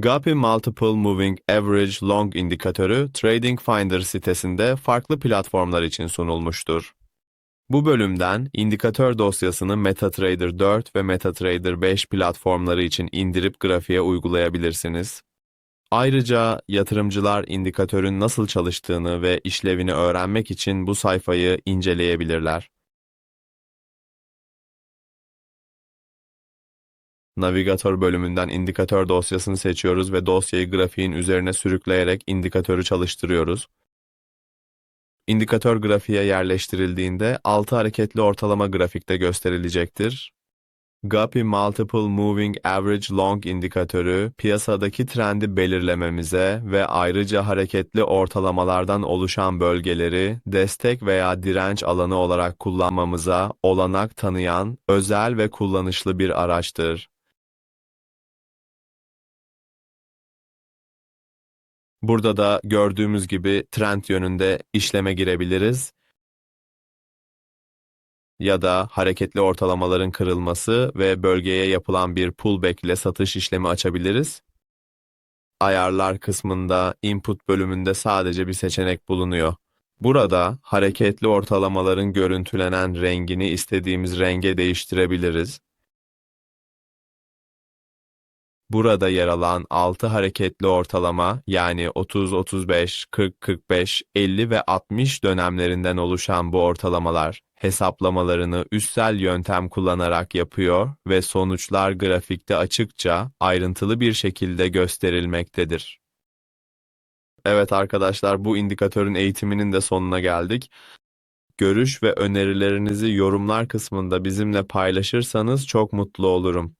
GAPI Multiple Moving Average Long indikatörü Trading Finder sitesinde farklı platformlar için sunulmuştur. Bu bölümden indikatör dosyasını MetaTrader 4 ve MetaTrader 5 platformları için indirip grafiğe uygulayabilirsiniz. Ayrıca yatırımcılar indikatörün nasıl çalıştığını ve işlevini öğrenmek için bu sayfayı inceleyebilirler. Navigatör bölümünden indikatör dosyasını seçiyoruz ve dosyayı grafiğin üzerine sürükleyerek indikatörü çalıştırıyoruz. İndikatör grafiğe yerleştirildiğinde 6 hareketli ortalama grafikte gösterilecektir. GAPI Multiple Moving Average Long indikatörü piyasadaki trendi belirlememize ve ayrıca hareketli ortalamalardan oluşan bölgeleri destek veya direnç alanı olarak kullanmamıza olanak tanıyan özel ve kullanışlı bir araçtır. Burada da gördüğümüz gibi trend yönünde işleme girebiliriz ya da hareketli ortalamaların kırılması ve bölgeye yapılan bir pullback ile satış işlemi açabiliriz. Ayarlar kısmında input bölümünde sadece bir seçenek bulunuyor. Burada hareketli ortalamaların görüntülenen rengini istediğimiz renge değiştirebiliriz. Burada yer alan 6 hareketli ortalama yani 30, 35, 40, 45, 50 ve 60 dönemlerinden oluşan bu ortalamalar hesaplamalarını üstsel yöntem kullanarak yapıyor ve sonuçlar grafikte açıkça, ayrıntılı bir şekilde gösterilmektedir. Evet arkadaşlar bu indikatörün eğitiminin de sonuna geldik. Görüş ve önerilerinizi yorumlar kısmında bizimle paylaşırsanız çok mutlu olurum.